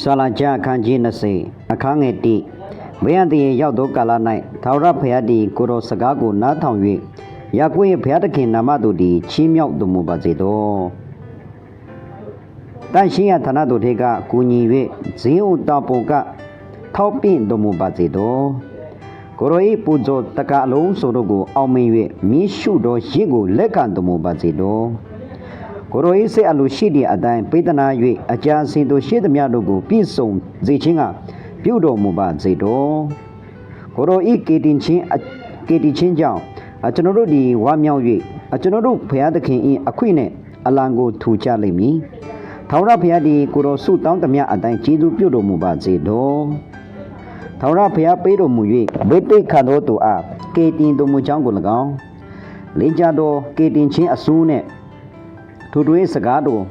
စာလာကြအခန်းကြီး20အခန်းငယ်1ဘယံတည်းရောက်သောကာလ၌သာဝရဖျားတီကိုတော်စကားကိုနားထောင်၍ယာကွေဖျားသခင်နာမတို့သည်ချီးမြှောက်တော်မူပါစေသောတန်ရှင်းရဌာနတို့ထေကကူညီ၍ဇင်းဥတပုံကထောက်ပင့်တော်မူပါစေသောကိုရောဤပူဇော်တကအလုံးစုံတို့ကိုအောင်မြင်၍မိရှုတော်ရင့်ကိုလက်ခံတော်မူပါစေသော ကိုရိုဤစေအလိုရှိတဲ့အတိုင်းပေးသနာ၍အကြစင်တို့ရှိသမျှတို့ကိုပြည့်စုံစေခြင်းကပြုတော်မူပါစေတော်ကိုရိုဤကေတင်ချင်းအကေတင်ချင်းကြောင့်အကျွန်တော်တို့ဒီဝမ်းမြောက်၍အကျွန်တော်တို့ဘုရားသခင်၏အခွင့်နဲ့အလံကိုထူကြလိမ့်မည်ထာဝရဘုရားဒီကိုရိုဆုတောင်းသမျှအတိုင်းကျေးဇူးပြုတော်မူပါစေတော်ထာဝရဘုရားပေးတော်မူ၍ဗိတိတ်ခံတော်သူအားကေတင်တော်မူကြောင်းကို၎င်းလင်းကြတော်ကေတင်ချင်းအစိုးနဲ့ သူတို့ရဲ့စကားတော်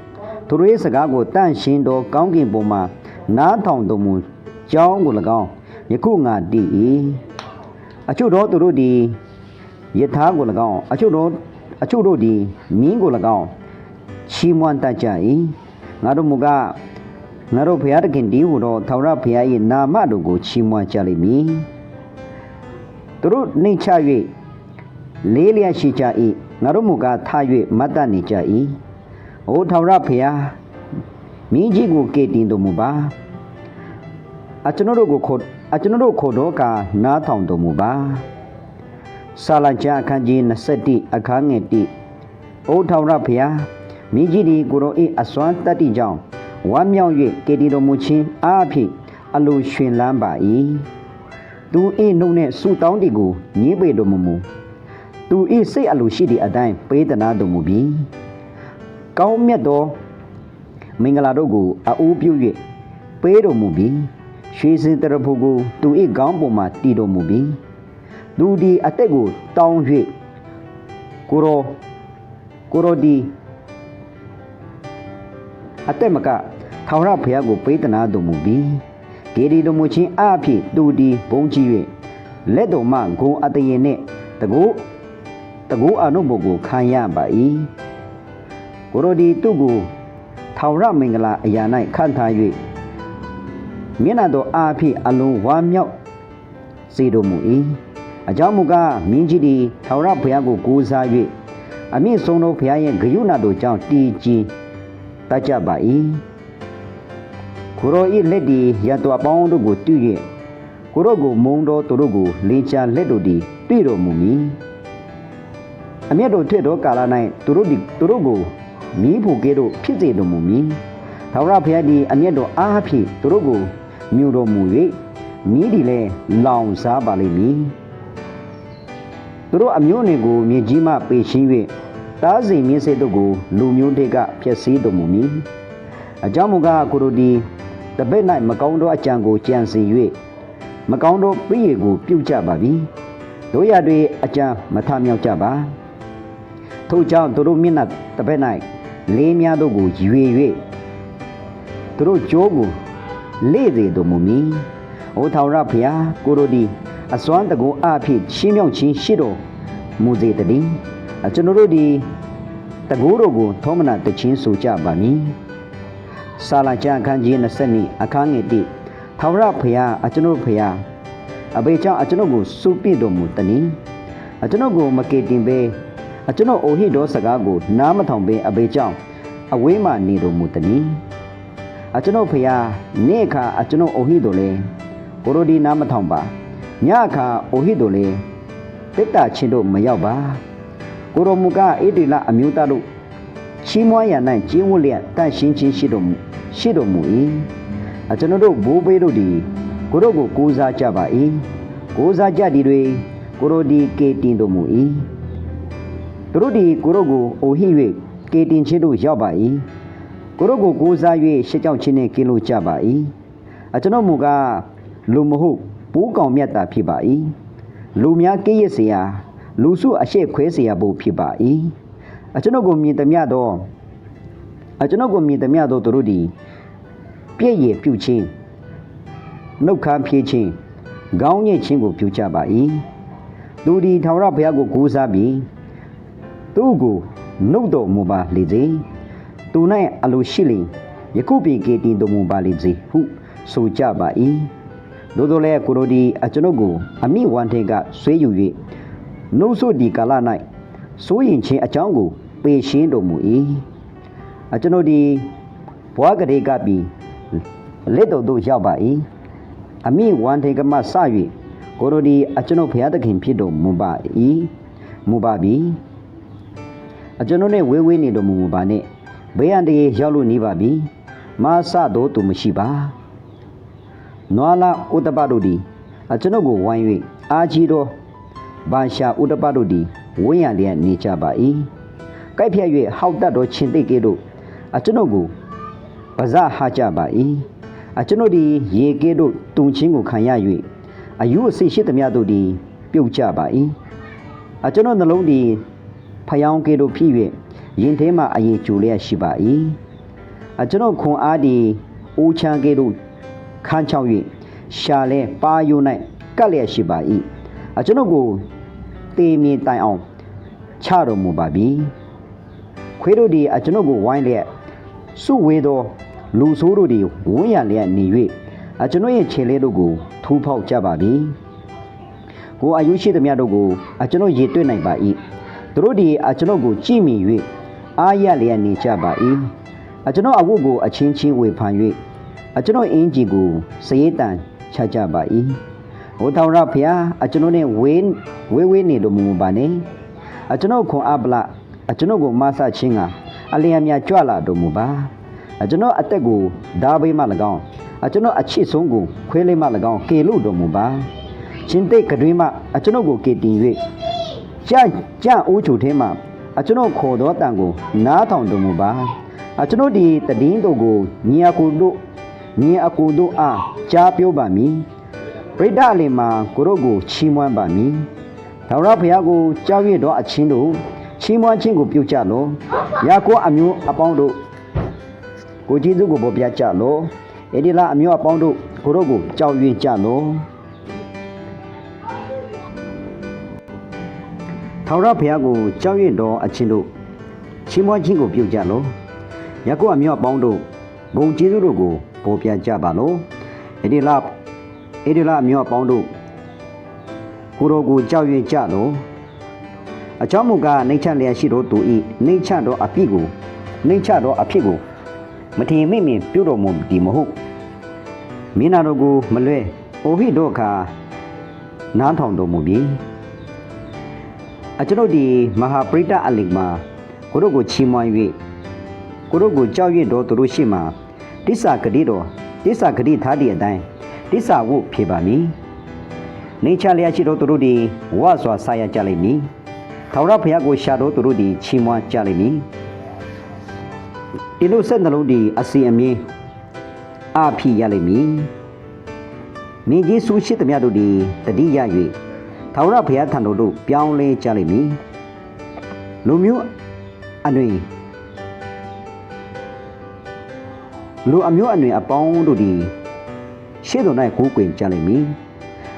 သူတို့ရဲ့စကားကိုတန့်ရှင်းတော်ကောင်းကင်ဘုံမှာနားထောင်တော်မူကြောင်းကို၎င်းယခုငါတည်၏အချို့တော်သူတို့သည်ယထာကို၎င်းအချို့တော်အချို့တို့သည်မင်းကို၎င်းချီးမွမ်းတတ်ကြ၏ငါတို့မူကားငါတို့ဘုရားသခင်ဒီဟူသောထာဝရဘုရား၏နာမတော်ကိုချီးမွမ်းကြလိမ့်မည်သူတို့နှိမ်ချ၍လေးလျက်ရှိကြ၏ငါတို့မူကားထား၍မတ်တတ်နေကြ၏။ အိုထာဝရဖျားမိကြီးကိုကေတင်တော်မူပါ။အကျွန်တော်တို့ကိုခေါ်အကျွန်တော်တို့ခေါ်တော့ကနားထောင်တော်မူပါ။စာလကြအခန်းကြီး21အခန်းငယ်1အိုထာဝရဖျားမိကြီးဒီကိုရောအေးအစွမ်းတတ္တိကြောင့်ဝမ်းမြောက်၍ကေတင်တော်မူခြင်းအားဖြင့်အလိုရှင်လန်းပါ၏။သူအေးနှုတ်နဲ့ဆူတောင်းတီကိုညှိပေတော်မူမူ။သူဤစိတ်အလိုရှိသည့်အတိုင်းပေးသနာတော်မူပြီး ကောင်းမြတ်သောမင်္ဂလာတို့ကိုအအိုးပြု၍ပေးတော်မူပြီးရွှေစင်တရဖူကိုသူဤကောင်းပေါ်မှတည်တော်မူပြီးသူဒီအသက်ကိုတောင်း၍ကိုရောကိုရောဒီအသက်မကထာဝရဘုရားကိုပေးသနာတော်မူပြီးဂေဒီတော်မူခြင်းအဖြစ်သူဒီဘုံကြီး၍လက်တော်မှဂုံအတရင်နှင့်တကူတကူအနုဘုကိုခံရပါ၏ ကိုရိုဒီသူကိုထာဝရမင်္ဂလာအရာ၌ခန့်ထား၍မျက်နှာတော်အားဖြင့်အလုံးဝါမြောက်စေတော်မူ၏အကြောင်းမူကားမင်းကြီးသည်ထာဝရဘုရားကိုကိုးစား၍အမြင့်ဆုံးသောဘုရားရဲ့ဂရုဏာတော်ကြောင့်တည်ကြည်တတ်ကြပါ၏ကိုရိုဤလက်ဒီရတ္တဝပေါင်းတို့ကိုပြု၍ကိုရောကိုမုံတော်သူတို့ကိုလင်းချလက်တို့သည်တွေ့တော်မူမည်အမျက်တော်ထွတ်သောကာလ၌သူတို့သည်သူတို့ကို မိဖို့ကဲ့သို့ဖြစ်စေတော်မူမည်ထာဝရဘုရားသည်အမျက်တော်အားဖြင့်သူတို့ကိုမြူတော်မူ၍မိသည်လည်းလောင်စားပါလိမ့်မည်သူတို့အမျိုးအနွယ်ကိုမြေကြီးမှပေရှင်း၍တားစီမြင့်စေတို့ကိုလူမျိုးတွေကဖျက်ဆီးတော်မူမည်အကြောင်းမူကားကိုတို့သည်တပိတ်၌မကောင်းသောအကြံကိုကြံစီ၍မကောင်းသောပြည့်ရကိုပြုတ်ကြပါပြီတို့ရတွေအကြံမထမြောက်ကြပါထို့ကြောင့်သူတို့မျက်နှာတပိတ်၌ လေးများတို့ကိုရွေ၍သူတို့ကြိုးကိုလေ့စေတော်မူမည်။အိုထာဝရဘုရားကိုရိုဒီအစွမ်းတကူအဖြစ်ရှင်းမြောက်ခြင်းရှိတော်မူစေတည်းအကျွန်တော်တို့ဒီတကူတို့ကိုသောမနာတခြင်းဆိုကြပါမည်။စာလကျမ်းအခန်းကြီး20အခန်းငယ်1ထာဝရဘုရားအကျွန်တော်ဘုရားအဘေကြောင့်အကျွန်ုပ်ကိုစုပြည့်တော်မူတည်းအကျွန်ုပ်ကိုမကေတင်ပဲ အကျွန်ုပ်အိုဟိတော်စကားကိုနားမထောင်ပင်အဘေကြောင့်အဝေးမှနေတော်မူတည်းအကျွန်ုပ်ဖျားနေ့အခါအကျွန်ုပ်အိုဟိတော်လဲကိုရိုဒီနားမထောင်ပါညအခါအိုဟိတော်လဲတက်တာချင်းတို့မရောက်ပါကိုရိုမူကအေဒီလာအမျိုးသားတို့ချီးမွမ်းရ၌ကျင်းဝတ်လျက်တန့်ရှင်းခြင်းရှိတော်မူရှိတော်မူ၏အကျွန်ုပ်တို့ဘိုးဘေးတို့သည်ကိုတို့ကိုကိုးစားကြပါ၏ကိုးစားကြသည်တွေကိုရိုဒီကေတင်တော်မူ၏ သူတို့သည်ကိုတို့ကိုအိုဟိ၍ကေတင်ချင်းတို့ရောက်ပါ၏ကိုတို့ကိုကိုးစား၍ရှစ်ကြောက်ချင်းနှင့်ကင်းလို့ကြပါ၏အကျွန်ုပ်မူကားလူမဟုတ်ပိုးကောင်မြတ်တာဖြစ်ပါ၏လူများကိရစ်เสียလူစုအရှိခွဲเสียဖို့ဖြစ်ပါ၏အကျွန်ုပ်ကိုမြင်သမျှသောအကျွန်ုပ်ကိုမြင်သမျှသောသူတို့သည်ပြည့်ရည်ပြုခြင်းနှုတ်ခမ်းဖြည့်ခြင်းခေါင်းညစ်ခြင်းကိုပြုကြပါ၏သူဒီထာဝရဘုရားကိုကိုးစားပြီး သူ့ကိုနှုတ်တော်မူပါလေစေသူ၌အလိုရှိလင်ယခုပင်ကေတင်တော်မူပါလိမ့်စေဟုဆိုကြပါ၏သို့သောလည်းကိုရိုဒီအကျွန်ုပ်ကိုအမိဝန်ထေကဆွေးယူ၍နှုတ်ဆိုဒီကာလ၌စိုးရင်ချင်းအကြောင်းကိုပေရှင်းတော်မူ၏အကျွန်ုပ်ဒီဘွားကလေးကပြီးလက်တော်တို့ရောက်ပါ၏အမိဝန်ထေကမှစ၍ကိုရိုဒီအကျွန်ုပ်ဖျားသခင်ဖြစ်တော်မူပါ၏မူပါပြီ အကျွန်ုပ်နဲ့ဝေးဝေးနေတော်မူမူပါနဲ့ဘေးရန်တရေရောက်လို့နေပါပြီမဆတော့သူမရှိပါနွာလာဥတ္တပတို့သည်အကျွန်ုပ်ကိုဝိုင်း၍အာကြီးသောဘာရှာဥတ္တပတို့သည်ဝင်းရလျက်နေကြပါ၏။ကိုက်ဖြတ်၍ဟောက်တတ်သောရှင်သိတ်ကဲ့သို့အကျွန်ုပ်ကိုပဇဟာကြပါ၏။အကျွန်ုပ်သည်ရေကဲ့သို့တုန်ချင်းကိုခံရ၍အယူအစိတ်ရှိသမျှတို့သည် ပြုတ်ကြပါ၏။အကျွန်ုပ်နှလုံးသည် ဖယောင်းကဲ့သို့ဖြစ်၍ရင်ထဲမှအရေးကျူလျက်ရှိပါ၏။အကျွန်ုပ်ခွန်အားသည်အိုးချမ်းကဲ့သို့ခန်းချောက်၍ရှာလဲပါယို၌ကပ်လျက်ရှိပါ၏အကျွန်ုပ်ကိုတေမီတိုင်အောင်ချတော်မူပါပြီခွေးတို့သည်အကျွန်ုပ်ကိုဝိုင်းလျက်စုဝေးသောလူဆိုးတို့သည်ဝန်းရလျက်နေ၍အကျွန်ုပ်ရဲ့ခြေလေးတို့ကိုထူးဖောက်ကြပါပြီကိုအယုရှိသမျှတို့ကိုအကျွန်ုပ်ရေတွေ့နိုင်ပါ၏ သူတို့သည်အကျွန်ုပ်ကိုကြည့်မိ၍အာရလျက်နေကြပါ၏အကျွန်ုပ်အဝတ်ကိုအချင်းချင်းဝေဖန်၍အကျွန်တော်အင်ဂျီကိုစရေးတန်ချကြပါ၏ဟိုတော်ရဖျားအကျွန်တော်နဲ့ဝေးဝေးဝေးနေလို့မမပါနဲ့အကျွန်တော်ခွန်အပလအကျွန်တော်ကိုမဆချင်းကအလျံမြကြွလာတော်မူပါအကျွန်တော်အသက်ကိုဓာဘေးမှ၎င်းအကျွန်တော်အချစ်ဆုံးကိုခွေးလေးမှ၎င်းကေလို့တော်မူပါချင်းတိတ်ကတွင်မှအကျွန်တော်ကိုကေတင်၍ ကြကြအိုးချိုထဲမှအကျွန်တော်ခေါ်တော်တန်ကိုနားထောင်တော်မူပါအကျွန်တော်ဒီတည်င်းတို့ကိုညီအကိုတို့မြင်အကူတို့အားကြားပြောပါမည်ပရိဒအလင်မှာကိုတို့ကိုချီးမွမ်းပါမည်ဒါဝရဘုရားကိုကြောက်ရွံ့သောအချင်းတို့ချီးမွမ်းခြင်းကိုပြုကြလောယာကိုအမျိုးအပေါင်းတို့ကိုကျေးဇူးကိုပေါ်ပြကြလောအေဒီလာအမျိုးအပေါင်းတို့ကိုတို့ကိုကြောက်ရွံ့ကြလော ထာဝရဘုရားကိုကြောက်ရွံ့သောအချင်းတို့ချီးမွမ်းခြင်းကိုပြုကြလောယာကိုအမျိုးအပေါင်းတို့ဂုံကျေးဇူးတို့ကိုပေါ်ပြကြပါလို့အဲ့ဒီလားအဲ့ဒီလားအမျိုးအပေါင်းတို့ကိုတော်ကိုကြောက်ရွံ့ကြလို့အကြောင်းမူကားနှိမ့်ချလျက်ရှိတော်သူဤနှိမ့်ချတော်အပြစ်ကိုနှိမ့်ချတော်အဖြစ်ကိုမထင်မိမင်ပြုတော်မူဒီမဟုတ်မင်းနာတော်ကိုမလွဲအိုဟိတို့အခါနားထောင်တော်မူပြီ အကျွန်ုပ်ဒီမဟာပရိတအလိကမှာကိုတို့ကိုချီးမွမ်း၍ကိုတို့ကိုကြောက်ရွံ့တော်သူတို့ရှိမှတိစ္ဆာဂတိတော်တိစ္ဆာဂတိထားသည့်အတိုင်းတိစ္ဆာဝုဖြေပါမည်နေချလျက်ရှိတော်သူတို့သည်ဝါစွာဆာရကြလိမ့်မည်ထာဝရဘုရားကိုရှာတော်သူတို့သည်ချီးမွမ်းကြလိမ့်မည်ဒီလိုဆက်နှလုံးသည်အစီအမင်းအဖြစ်ရလိမ့်မည်မင်းကြီးဆူရှိသမျှတို့သည်တတိယ၍ ထာဝရဘုရားထံတော်သို့ပြောင်းလဲကြလိမ့်မည်လူမျိုးအနှွေလူအမျိုးအနွယ်အပေါင်းတို့သည်ရှေ့တော်၌ကိုးကွယ်ကြလိမ့်မည်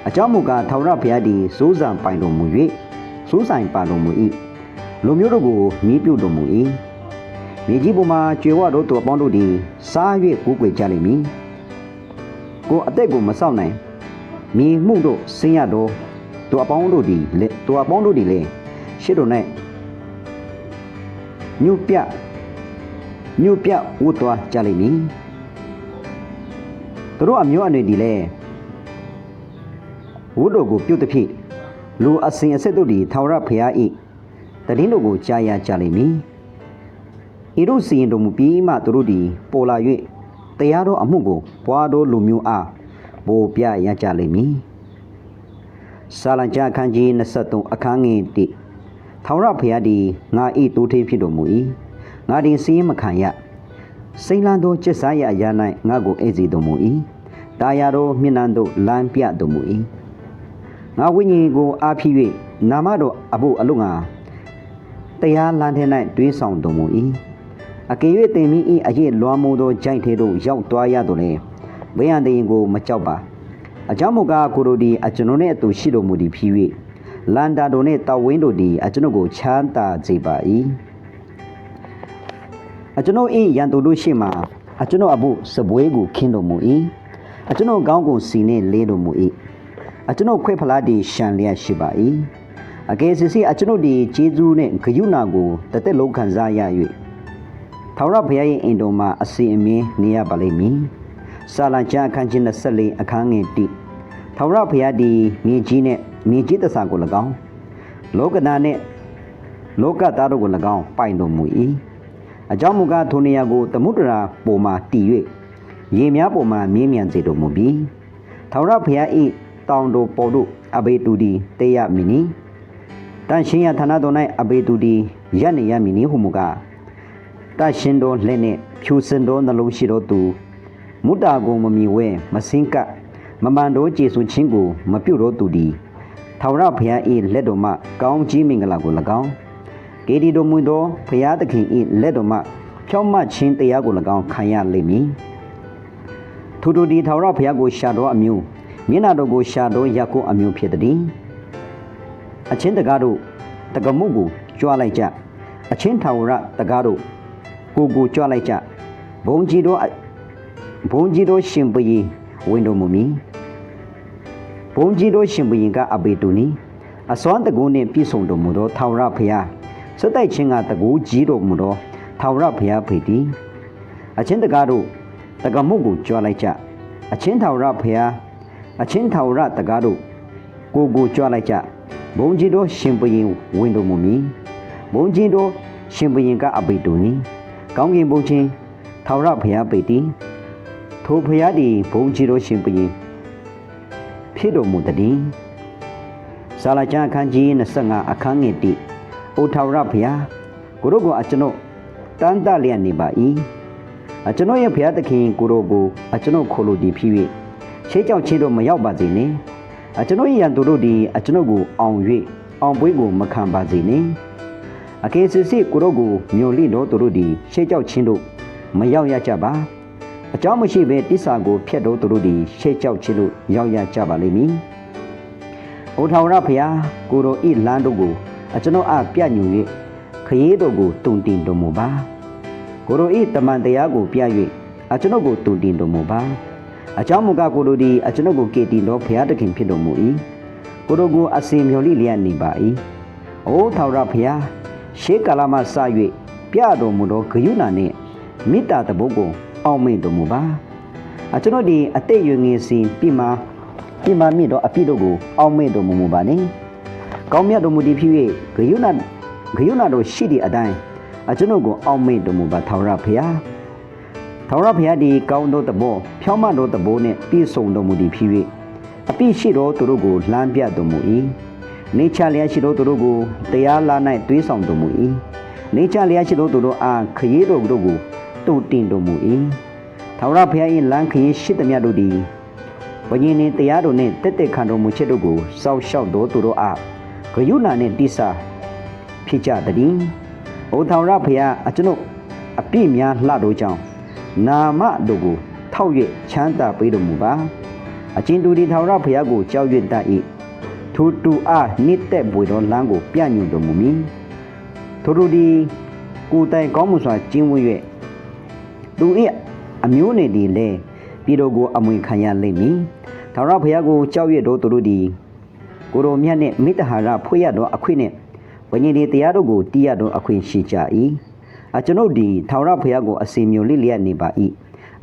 အကြောင်းမူကားထာဝရဘုရားသည်စိုးစံပိုင်တော်မူ၍စိုးဆိုင်ပါတော်မူ၏လူမျိုးတို့ကိုညီးပြုတ်တော်မူ၏မြေကြီးပေါ်မှာကျွေဝတော်သူအပေါင်းတို့သည်စား၍ကိုးကွယ်ကြလိမ့်မည်ကိုအသက်ကိုမဆောက်နိုင်မြေမှုတို့ဆင်းရတော် သူအပေါင်းတို့သည်လက်သူအပေါင်းတို့သည်လည်းရှေ့တော်၌ညှို့ပြညှို့ပြဝတ်သွားကြလိမ့်မည်သူတို့အမျိုးအနွယ်ဒီလဲဝတ်တော်ကိုပြုတ်သည်ဖြင့်လူအစဉ်အဆက်တို့သည်ထာဝရဘုရား၏တည်င်းတို့ကိုကြားရကြလိမ့်မည်ဤတို့စီရင်တော်မူပြီးမှသူတို့သည်ပေါ်လာ၍တရားတော်အမှုကိုဘွားတော်လူမျိုးအားပို့ပြရကြလိမ့်မည် စာလံကျအခန်းကြီး23အခန်းငယ်1ထာဝရဘုရားသည်ငါ၏တူထေးဖြစ်တော်မူ၏ငါသည်စီရင်မခံရစိမ့်လန်းသောကျက်စားရအရာ၌ငါ့ကိုအိပ်စီတော်မူ၏တာယာတော်မျက်နှာသို့လမ်းပြတော်မူ၏ငါဝိညာဉ်ကိုအားဖြည့်၍နာမတော်အဖို့အလို့ငါတရားလမ်းထဲ၌တွေးဆောင်တော်မူ၏အကယ်၍တင်မိ၏အရေးလွမ်းမိုးသောကြိုက်သေးသို့ရောက်သွားရတော်လေဘယံတရင်ကိုမကြောက်ပါ အကြောင်းမူကားကိုတို့သည်အကျွန်ုပ်နှင့်အတူရှိတော်မူသည်ဖြစ်၍လန္တာတော်နှင့်တောက်ဝင်းတို့သည်အကျွန်ုပ်ကိုချမ်းသာစေပါ၏အကျွန်ုပ်၏ရန်သူတို့ရှိမှအကျွန်ုပ်အဖို့စပွဲကိုခင်းတော်မူ၏အကျွန်ုပ်ကောင်းကိုစီနှင့်လေးတော်မူ၏အကျွန်ုပ်ခွေဖလားတီရှံလျက်ရှိပါ၏အကယ်စစီအကျွန်ုပ်ဒီဂျေဇူးနှင့်ဂယုဏကိုတသက်လုံးခံစားရ၍ထာဝရဘုရား၏အင်တော်မှာအစီအမင်းနေရပါလိမ့်မည် စာလံကျမ်းအခန်းကြီး24အခန်းငယ်1ထာဝရဘုရားဒီမြေကြီးနှင့်မြေကြီးတဆာကို၎င်းလောကနာနှင့်လောကသားတို့ကို၎င်းပိုင်တော်မူ၏အကြောင်းမူကားထိုနေရာကိုသမုဒ္ဒရာပေါ်မှတည်၍ရေများပေါ်မှမြင်းမြန်စေတော်မူပြီးထာဝရဘုရား၏တောင်တို့ပေါ်တို့အဘေတူဒီတေယမီနီတန်ရှင်ရဌာနတော်၌အဘေတူဒီရက်နေရမီနီဟုမူကားတန်ရှင်တော်လက်နှင့်ဖြူစင်တော်နှလုံးရှိတော်သူ မုတ္တာကိုမမီဝဲမစင်းကပ်မမန်တော်ကျေစုချင်းကိုမပြုတ်တော်သူဒီထာဝရဘုရား၏လက်တော်မှကောင်းကြီးမင်္ဂလာကို၎င်းဂေဒီတော်မူသောဘုရားသခင်၏လက်တော်မှဖြောင့်မတ်ခြင်းတရားကို၎င်းခံရလိမ့်မည်ထိုတို့ဒီထာဝရဘုရားကိုရှာတော်အမျိုးမျက်နာတော်ကိုရှာတော်ရက်ကိုအမျိုးဖြစ်သည်အချင်းတကားတို့တကမှုကိုကြွားလိုက်ကြအချင်းထာဝရတကားတို့ကိုကိုကြွားလိုက်ကြဘုံကြီးတို့ ဘုံကြီးတို့ရှင်ပရီဝင်တော်မူမည်ဘုံကြီးတို့ရှင်ပရီကအဘေတူနီအစွမ်းတကူနှင့်ပြည့်စုံတော်မူသောထာဝရဘုရားစက်တိုက်ချင်းကတကူကြီးတော်မူသောထာဝရဘုရားဖေတီအချင်းတကားတို့တကမှုကိုကြွားလိုက်ကြအချင်းထာဝရဘုရားအချင်းထာဝရတကားတို့ကိုကိုကြွားလိုက်ကြဘုံကြီးတို့ရှင်ပရင်ဝင်တော်မူမည်ဘုံကြီးတို့ရှင်ပရင်ကအဘိတုန်နီကောင်းကင်ဘုံချင်းထာဝရဘုရားပေတီ ထိုဘုရားသည်ဘုံကြီးတို့ရှင်ပရင်ဖြစ်တော်မူတည်းဇာလကျမ်းအခန်းကြီး25အခန်းငယ်1အိုထာဝရဘုရားကိုတို့ကအကျွန်ုပ်တန်တလျက်နေပါ၏အကျွန်ုပ်ရဲ့ဘုရားသခင်ကိုတို့ကိုအကျွန်ုပ်ခိုလိုသည်ဖြစ်၍ရှေးကြောင့်ချင်းတို့မရောက်ပါစေနှင့်အကျွန်ုပ်၏ရန်သူတို့သည်အကျွန်ုပ်ကိုအောင်၍အောင်ပွဲကိုမခံပါစေနှင့်အကယ်စစ်စစ်ကိုတို့ကိုမျိုးလိတော်သူတို့သည်ရှေးကြောင့်ချင်းတို့မရောက်ရကြပါ အကြောင်းမရှိဘဲတစ္ဆာကိုဖျက်တော်သူတို့သည်ရှေးကြောက်ချင်းတို့ရောက်ရကြပါလိမ့်မည်။အိုထာဝရဘုရားကိုတော်ဤလမ်းတို့ကိုအကျွန်ုပ်အားပြညွန်၍ခရီးတော်ကိုတုန်တင်တော်မူပါ။ကိုတော်ဤတမန်တရားကိုပြ၍အကျွန်ုပ်ကိုတုန်တင်တော်မူပါ။အကြောင်းမူကားကိုတော်သည်အကျွန်ုပ်ကိုကေတင်တော်ဘုရားသခင်ဖြစ်တော်မူ၏။ကိုတော်ကိုအစဉ်မျှော်လင့်လျက်နေပါ၏။အိုထာဝရဘုရားရှေးကာလမှစ၍ပြတော်မူသောဂယုဏနှင့်မေတ္တာတဘုတ်ကို အောက်မေ့တော်မူပါအကျွန်ုပ်ဒီအတိတ်ရွငယ်စဉ်ပြမပြမမြင့်တော်အပြစ်တို့ကိုအောက်မေ့တော်မူမူပါနှင့်ကောင်းမြတ်တော်မူသည်ဖြစ်၍ဂယုဏဂယုဏတော်ရှိသည့်အတိုင်းအကျွန်ုပ်ကိုအောက်မေ့တော်မူပါထာဝရဘုရားထာဝရဘုရားဒီကောင်းသောတဘောဖြောင်းမသောတဘောနှင့်ပြည့်စုံတော်မူသည်ဖြစ်၍အပြစ်ရှိသောသူတို့ကိုလှမ်းပြတော်မူ၏နေချလျက်ရှိသောသူတို့ကိုတရားလာ၌တွေးဆောင်တော်မူ၏နေချလျက်ရှိသောသူတို့အားခရီးတော်တို့ကို တုတ်တင်တော်မူ၏ထာဝရဘုရား၏လမ်းခရီးရှိသမျှတို့သည်ဘုရင်နှင့်တရားတော်နှင့်တက်တက်ခံတော်မူချက်တို့ကိုစောက်ရှောက်တော်သူတို့အားဂယုဏနှင့်တိစာဖြစ်ကြသည်။အိုထာဝရဘုရားအကျွန်ုပ်အပြည့်များလှတော်ကြောင့်နာမတို့ကိုထောက်၍ချမ်းသာပေးတော်မူပါ။အချင်းတူဒီထာဝရဘုရားကိုကြောက်ရွံ့တတ်၏ထိုတူအားနှစ်သက်ပွေတော်လမ်းကိုပြညွန်တော်မူမည်။ထိုတို့ဒီကိုယ်တိုင်ကောင်းမှုစွာကျင့်ဝတ်၍ သူ၏အမျိုးနေသည်လဲပြည်တော်ကိုအမွေခံရလိမ့်မည်။ထာဝရဘုရားကိုကြောက်ရွံ့တော်သူတို့သည်ကိုတော်မြတ်နှင့်မိတ္တဟာရဖွေရတော်အခွင့်နှင့်ဘုရင်ဒီတရားတို့ကိုတီးရတော်အခွင့်ရှိကြ၏အကျွန်ုပ်ဒီထာဝရဘုရားကိုအစီမျိုးလေးလျက်နေပါ၏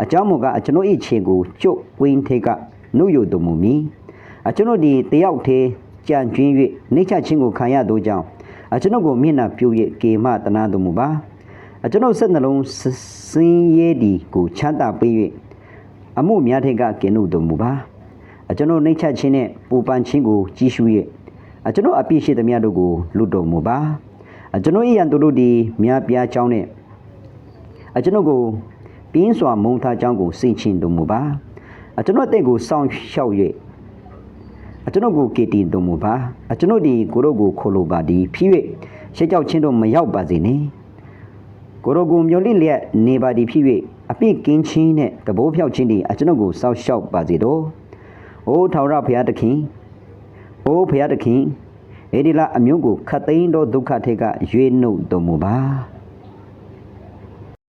အကြောင်းမူကားအကျွန်ုပ်၏ခြေကိုကျုပ်ဝင်းထေကနှုတ်ရတော်မူမည်အကျွန်ုပ်ဒီတယောက်သေးကြံကျွင်း၍နှိမ့်ချခြင်းကိုခံရသောကြောင့်အကျွန်ုပ်ကိုမျက်နှာပြု၍ကေမတနာတော်မူပါအ ကျွန်ုပ်စိတ်နှလုံးစင်းရဲဒီကိုချမ်းသာပေး၍အမှုများထက်ကကင်းလို့တော်မူပါအကျွန်ုပ်နှိမ့်ချခြင်းနဲ့ပူပန်ခြင်းကိုကြီးရှု၍အကျွန်ုပ်အပြည့်ရှိသမျှတို့ကိုလွတ်တော်မူပါအကျွန်ုပ်၏ရန်သူတို့သည်မြားပြားချောင်းနဲ့အကျွန်ုပ်ကိုပြင်းစွာမုံထားချောင်းကိုစိတ်ချင်းတော်မူပါအကျွန်ုပ်အသက်ကိုစောင့်ရှောက်၍အကျွန်ုပ်ကိုကေတီတော်မူပါအကျွန်ုပ်ဒီကိုတို့ကိုခိုလိုပါသည်ဖြစ်၍ရှေးကြောက်ချင်းတို့မရောက်ပါစေနှင့် ကိုတို့ကိုမျောလိလျက်နေပါသည်ဖြစ်၍အပြစ်ကင်းခြင်းနှင့်တဘိုးဖြောက်ခြင်းသည်အကျွန်ုပ်ကိုစောင့်ရှောက်ပါစေတော့။အိုးထာဝရဘုရားသခင်။အိုးဘုရားသခင်။အေဒီလာအမျိုးကိုခတ်သိမ်းသောဒုက္ခထက်ကရွေးနှုတ်တော်မူပါ။